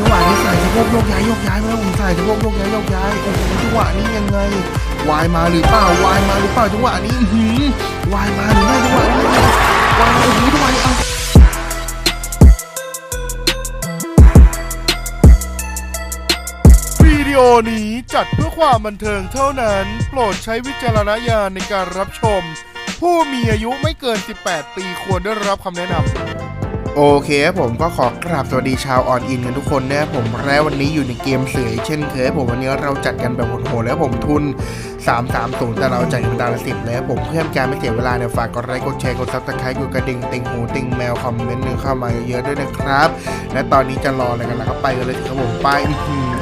จังหวะนี้ใส่สะโพกโยกย้ายโยกย้ายมาแล้วผมใส่สะโพกโยกย้ายโยกย้ายโอ้โหจังหวะนี้ยังไงวายมาหรือเปล่าวายมาหรือเปล่าจังหวะนี้หือวายมาหรือไม่จังหวะนี้วายโอ้โหจังหวะนี้เอาวิดีโอนี้จัดเพื่อความบันเทิงเท่านั้น โปรดใช้วิจารณญาณในการรับชม ผู้มีอายุไม่เกิน 18 ปีควรได้รับคำแนะนำ โอเคครับผมก็ขอกราบสวัสดีชาวออนอินกันทุกคนนะครับผมแล้ววันนี้อยู่ในเกมเสือเช่นเคยผมวันนี้เราจัดกันแบบโหดๆแล้วผมทุน 330 แต่เราจ่ายกันดาวละสิบแล้วผมเพื่อการไม่เสียเวลาเนี่ยฝากกดไลค์กดแชร์กดซับสไครต์กดกระดิ่งติงหูติงแมวคอมเมนต์หนึ่งเข้ามาเยอะๆด้วยนะครับ และตอนนี้จะรออะไรกันล่ะก็ไปกันเลยครับผมไป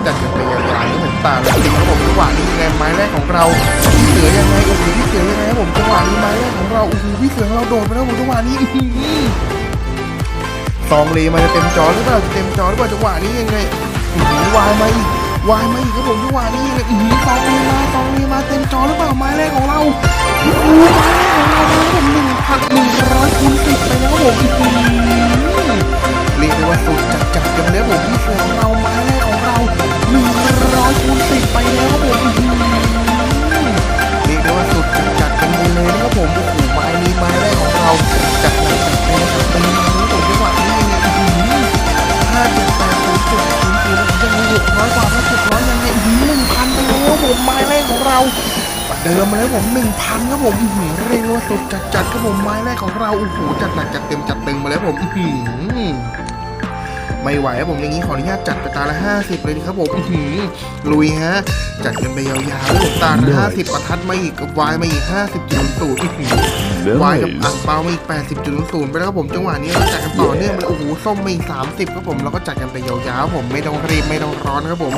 จัดกันไปยาวๆนี่ผมตามแล้วครับผมจังหวะนี้ยังไม้แรกของเราพี่เสือยังไงโอ้โหพี่เสือยังไงครับผมจังหวะนี้ไม้แรกของเราโอ้โหพี่เสือของเราโดดไปแล้วผมจังหวะนี้ ซองเลมันจะเต็มจอหรือเปล่าจะเต็มจอหรือเปล่าจังหวะนี้ยังไงอื้อหือวายมาอีกวายมาอีกครับผมจังหวะนี้ยังไงอื้อหือซองเลมาซองเลมาเต็มจอหรือเปล่าไม้แรกของเราโอ้โหไม้แรกของเราไปแล้วผมหนึ่งพันหนึ่งร้อยคูณสิบไปแล้วครับผม เติมมาแล้วผมหนึ่งพันครับผมอือหือเรียกว่าสุดจัดจัดครับผมไม้แรกของเราโอ้โหจัดหนักจัดเต็มจัดตึงมาแล้วผมอือหือไม่ไหวครับผมอย่างนี้ขออนุญาตจัดไปตาละห้าสิบเลยครับผมอือหือลุยฮะ จัดกันไปยาวๆแล้วผมตาละห้าสิบประทัดมาอีกวายมาอีกห้าสิบจุดศูนย์อื้อหือ วายกับอ่างเปามาอีก80.00ไปแล้วครับผมจังหวะนี้เราจัดกันต่อเนื่องไปเลยโอ้โหส้มมาอีก30ครับผมเราก็จัดกันไปยาวๆผมไม่ต้องรีบไม่ต้องร้อนครับผม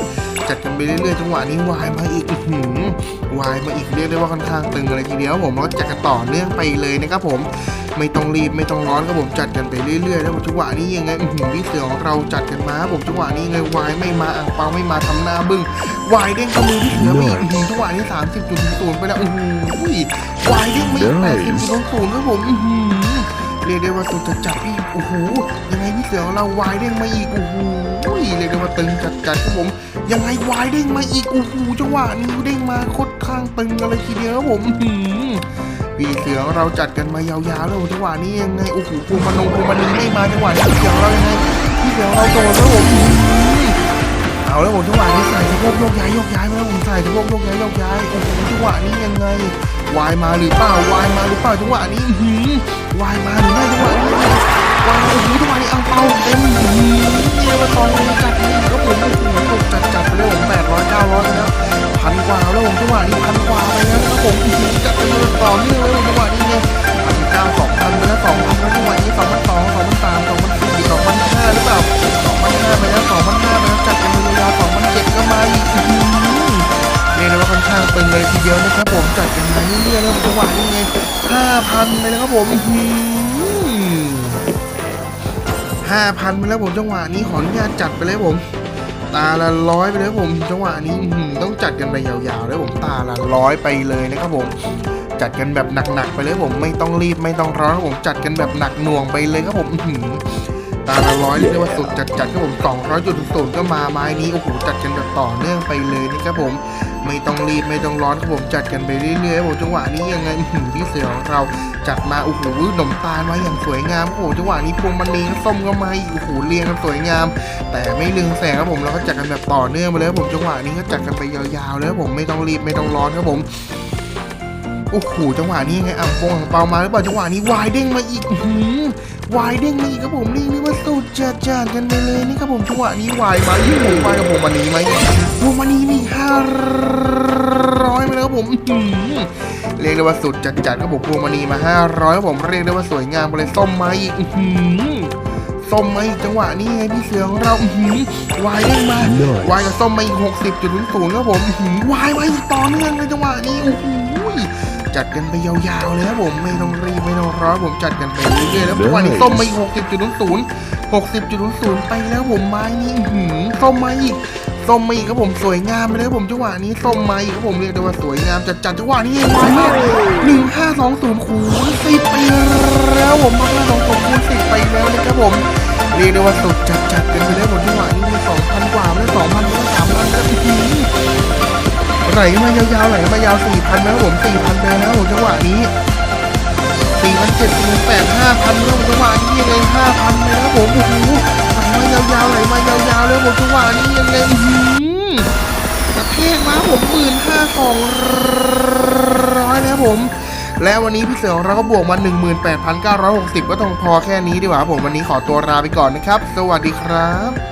จัดกันไปเรื่อยๆจังหวะนี้วายมาอีกอื้อหือวายมาอีกเรียกได้ว่าค่อนข้างตึงเลยทีเดียวครับผมเราก็จัดกันต่อเนื่องไปเลยนะครับผมไม่ต้องรีบไม่ต้องร้อนครับผมจัดกันไปเรื่อยๆแล้วผมจังหวะนี้ยังไงอื้อหือพี่เสือของเราจัดกันมาครับผมจังหวะนี้เลยวายไม่มาอ่างเปาไม่มาทำหน้าบึ้งวายเด้งกับมือพี่เสือไปอีกอื้อหือจังหวะนี้30.00ไปแล้วโอ้โหวายเด้งมาอีก80ศูนย์ศูนย์ครับผมเรียกได้ว่าสุดจัดจัดพี่โอ้โหยังไงพี่เสือของเราวายเด้งมาอีกโอ้โหเรียกได้ว่าตึงจัดจัดครับผมยังไงวายเด้งมาอีกโอ้โหจังหวะนี้เด้งมาคตรข้างตึงกันเลยทีเดียวครับผมพี่เสือของเราจัดกันมายาวๆแล้วจังหวะนี้ยังไงโอ้โหภูมิมันงภูมิมันนีไม่มาจังหวะนี้พี่เสือของเรายังไงพี่เสือเราโดนแล้วผมเอาแล้วผมจังหวะนี้ใส่สะโพกโยกย้ายโยกย้ายมาแล้วผมใส่สะโพกโยกย้ายโยกย้ายโอ้โหจังหวะนี้ยังไง วายมาหรือเปล่าวายมาหรือเปล่าจังหวะนี้หืมวายมาหรือไม่จังหวะนี้วายโอ้โหจังหวะนี้อังเปาเต็มหืมเนี่ยมาตองเลยจัดเลยก็ผมโอ้โหตกจัดจัดไปเลยผมแปดร้อยเก้าร้อยแล้วพันกว่าแล้วผมจังหวะนี้พันกว่าไปแล้วครับผม จังหวะนี้ไงห้าพันไปแล้วครับผมห้าพันไปแล้วผมจังหวะนี้ขออนุญาตจัดไปเลยผม ตาละร้อยไปเลยผม จังหวะนี้หือต้องจัดกันไปยาวๆแล้วผมตาละร้อยไปเลยนะครับผมจัดกันแบบหนักๆไปเลยผมไม่ต้องรีบไม่ต้องร้อนผมจัดกันแบบหนักหน่วงไปเลยครับผมอือหือ ตาละร้อยเรียกว่าสุดจัดจัดๆครับผมสองร้อยจุดศูนย์ก็มาไม้นี้โอ้โหจัดกันแบบต่อเนื่องไปเลยนี่ครับผมไม่ต้องรีบไม่ต้องร้อนครับผมจัดกันไปเรื่อยๆผมจังหวะนี้ยังไงพี่เสือของเราจัดมาโอ้โหขนมตาลมาอย่างสวยงามครับผมจังหวะนี้พวงมันนีส้มก็มาโอ้โหเรียงกันสวยงาม แต่ไม่ลืมแสงครับผมเราก็จัดกันแบบต่อเนื่องไปเลยครับผมจังหวะนี้ก็จัดกันไปยาวๆแล้วครับผมไม่ต้องรีบไม่ต้องร้อนครับผม โอ้โหจังหวะนี้ไงอ่างโปงอ่งเปามาหรือเปล่าจังหวะนี้วายเด้งมาอีกหือวายเด้งมาอีกครับผมนี่นี่ว่าสุดจัดจัดกันไปเลยนี่ครับผมจังหวะนี้วายมายิ่งผมวายกับผมมันนี้ไหมพวงมันนี้มีห้าร้อยไปแล้วครับผมหือเรียกได้ว่าสุดจัดจัดครับผมพวงมันนีมาห้าร้อยครับผมเรียกได้ว่าสวยงามไปเลยส้มมาอีกอื้อหือส้มมาอีกจังหวะนี้ไงพี่เสือของเราหือวายเด้งมาวายกับส้มมาอีกหกสิบจุดศูนย์ครับผมหือวายมาอีกต่อเนื่องเลยจังหวะนี้โอ้โห จัดกันไปยาวๆเลยครับผมไม่ต้องรีบไม่ต้องร้อนผมจัดกันไปเรื่อยๆแล้วจังหวะนี้ส้มมาอีกหกสิบจุดศูนย์หกสิบจุดศูนย์ไปแล้วผมไม้นี้อื้อหือส้มมาอีกส้มมาอีกครับผมสวยงามไปเลยครับผมจังหวะนี้ส้มมาอีกครับผมเรียกได้ว่าสวยงามจัดจัดๆจังหวะนี้วายมาหนึ่งห้าสองศูนย์คูณสิบไปแล้วผมมาห้าสองศูนย์คูณสิบไปแล้วนะครับผมเรียกได้ว่าสุดจัดจัดๆกันไปเลยหมดจังหวะนี้มีสองพัน ไหลมายาวๆไหลมายาวสี่พันนะครับผมสี่พันเลยนะครับผมจังหวะนี้สี่พันเจ็ดสี่แปดห้าพันนะครับผมจังหวะนี้ยังไงห้าพันเลยนะครับผมโอ้โหไหลมายาวๆไหลมายาวๆเลยผมจังหวะนี้ยังไงอื้อหือกระแทกมาผมหมื่นห้าสองร้อยนะครับผมและวันนี้พี่เสือของเราก็บวกมา 18,960 ก็ต้องพอแค่นี้ดีกว่าผมวันนี้ขอตัวลาไปก่อนนะครับ สวัสดีครับ